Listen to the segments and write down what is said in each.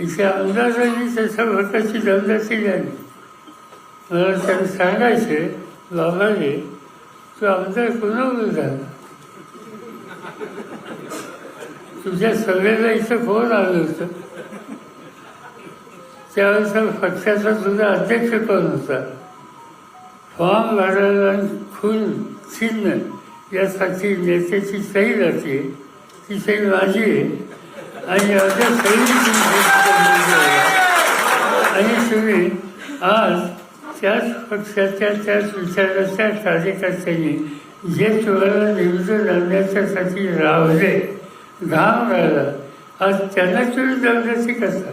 इथे अंदाजाने त्याच्या भटाची दमदाटी झाली मला त्यांना सांगायचे बाबाने तू आमदार कुणावर झाला? तुझ्या सगळ्याला इथं फोन आलं होतं? त्यावेळेस पक्षाचा तुझा अध्यक्ष कोण होता? फॉर्म भरायला आणि खून चिन्ह यासाठी नेत्याची सही जाते ती सही माझी आहे आणि अद्या सही आज त्याच पक्षाच्या त्याच विचाराच्या कार्यकर्त्यांनी जे तुम्हाला निवृत्त जाण्याच्यासाठी रावले घाम राहिला. आज त्यांना तुम्ही दमदाची कसा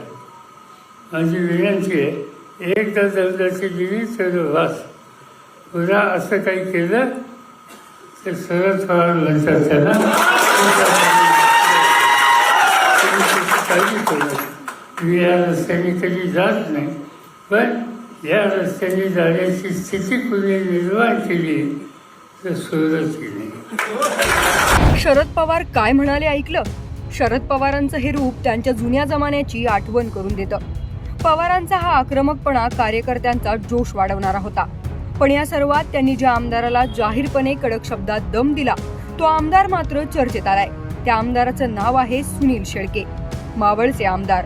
माझी विनंती आहे एकदा दमदाची दिली तर वास. पुन्हा असं काही केलं तर सरळ पवार म्हणतात त्यांना तुम्ही काळजी मी या रस्त्याने कधी जात नाही. पण या रस्त्याने जाण्याची स्थिती कुणी निर्माण केली तर सुरुवात केली शरद पवार काय म्हणाले ऐकलं? शरद पवारांचं हे रूप त्यांच्या जुन्या जमान्याची आठवण करून देतं. पवारांचा हा आक्रमकपणा कार्यकर्त्यांचा जोश वाढवणारा होता. पण या सर्वात त्यांनी ज्या आमदाराला जाहीरपणे कडक शब्दात दम दिला तो आमदार मात्र चर्चेत आलाय. त्या आमदाराचं नाव आहे सुनील शेळके मावळचे आमदार.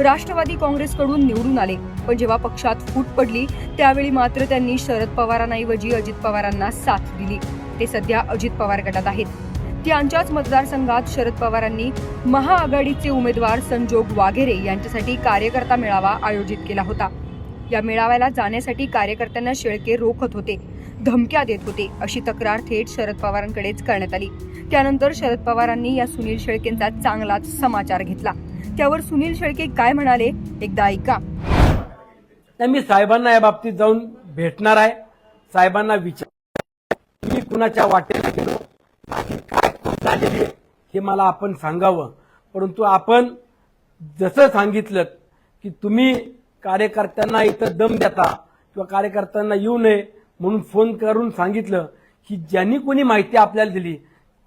राष्ट्रवादी काँग्रेसकडून निवडून आले. पण जेव्हा पक्षात फूट पडली त्यावेळी मात्र त्यांनी शरद पवारांऐवजी अजित पवारांना साथ दिली. ते सध्या अजित पवार गटात आहेत. त्यांच्याच मतदारसंघात शरद पवारांनी महाआघाडीचे उमेदवार संजोग वाघेरे यांच्यासाठी कार्यकर्ता मेळावा आयोजित केला होता. या मेळाव्याला जाण्यासाठी कार्यकर्त्यांना शेळके रोखत होते धमक्या देत होते अशी तक्रार थेट शरद पवारांकडेच करण्यात आली. त्यानंतर शरद पवारांनी या सुनील शेळकेंचा चांगलाच समाचार घेतला. त्यावर सुनील शेळके काय म्हणाले एकदा ऐका. तर मी साहेबांना या बाबतीत जाऊन भेटणार आहे. साहेबांना विचार मी कुणाच्या वाटेला गेलो माझी काय झालेली हे मला आपण सांगावं. परंतु आपण जसं सांगितलं की तुम्ही कार्यकर्त्यांना इथं दम देता किंवा कार्यकर्त्यांना येऊ नये म्हणून फोन करून सांगितलं की ज्यांनी कोणी माहिती आपल्याला दिली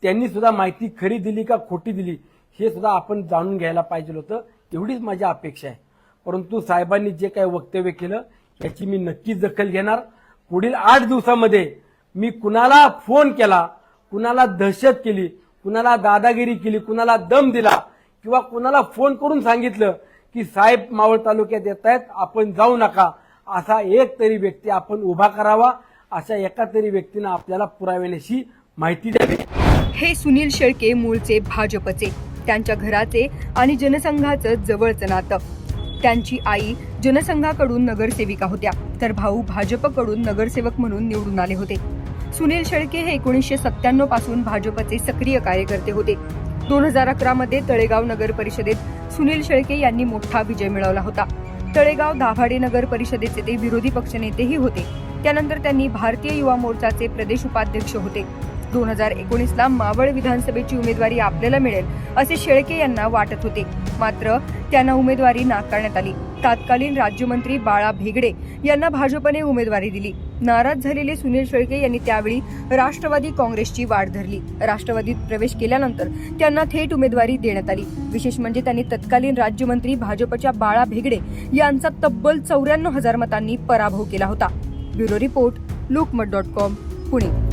त्यांनी सुद्धा माहिती खरी दिली का खोटी दिली हे सुद्धा आपण जाणून घ्यायला पाहिजे होतं. एवढीच माझी अपेक्षा आहे. परंतु साहेबांनी जे काही वक्तव्य केलं याची मी नक्कीच दखल घेणार. पुढील आठ दिवसामध्ये मी कुणाला फोन केला कुणाला दहशत केली कुणाला दादागिरी केली कुणाला दम दिला किंवा कुणाला फोन करून सांगितलं की साहेब मावळ तालुक्यात येत आहेत आपण जाऊ नका. असा एक तरी व्यक्ती आपण उभा करावा अशा एका तरी व्यक्तीनं आपल्याला पुराव्याशी माहिती द्यावी. हे सुनील शेळके मूळचे भाजपचे त्यांच्या घराचे आणि जनसंघाचं जवळचं नातं. त्यांची आई जनसंघाकडून नगरसेविका होत्या. तर भाऊ भाजपकडून नगरसेवक म्हणून निवडून आले होते. सुनील शेळके हे एकोणीसशे सत्त्याण्णवपासून भाजपचे सक्रिय कार्यकर्ते होते. दोन हजार अकरा मध्ये तळेगाव नगर परिषदेत सुनील शेळके यांनी मोठा विजय मिळवला होता. तळेगाव दाभाडे नगर परिषदेचे ते विरोधी पक्षनेतेही होते. त्यानंतर त्यांनी भारतीय युवा मोर्चाचे प्रदेश उपाध्यक्ष होते. दोन हजार एकोणीसला मावळ विधानसभेची उमेदवारी आपल्याला मिळेल असे शेळके यांना वाटत होते. मात्र त्यांना उमेदवारी नाकारण्यात आली. तत्कालीन राज्यमंत्री बाळा भेगडे यांना भाजपने उमेदवारी दिली. नाराज झालेले सुनील शेळके यांनी त्यावेळी राष्ट्रवादी काँग्रेसची वाट धरली. राष्ट्रवादीत प्रवेश केल्यानंतर त्यांना थेट उमेदवारी देण्यात आली. विशेष म्हणजे त्यांनी तत्कालीन राज्यमंत्री भाजपच्या बाळा भेगडे यांचा तब्बल चौऱ्याण्णव हजार मतांनी पराभव केला होता. Bureau report Lokmat dot com Pune.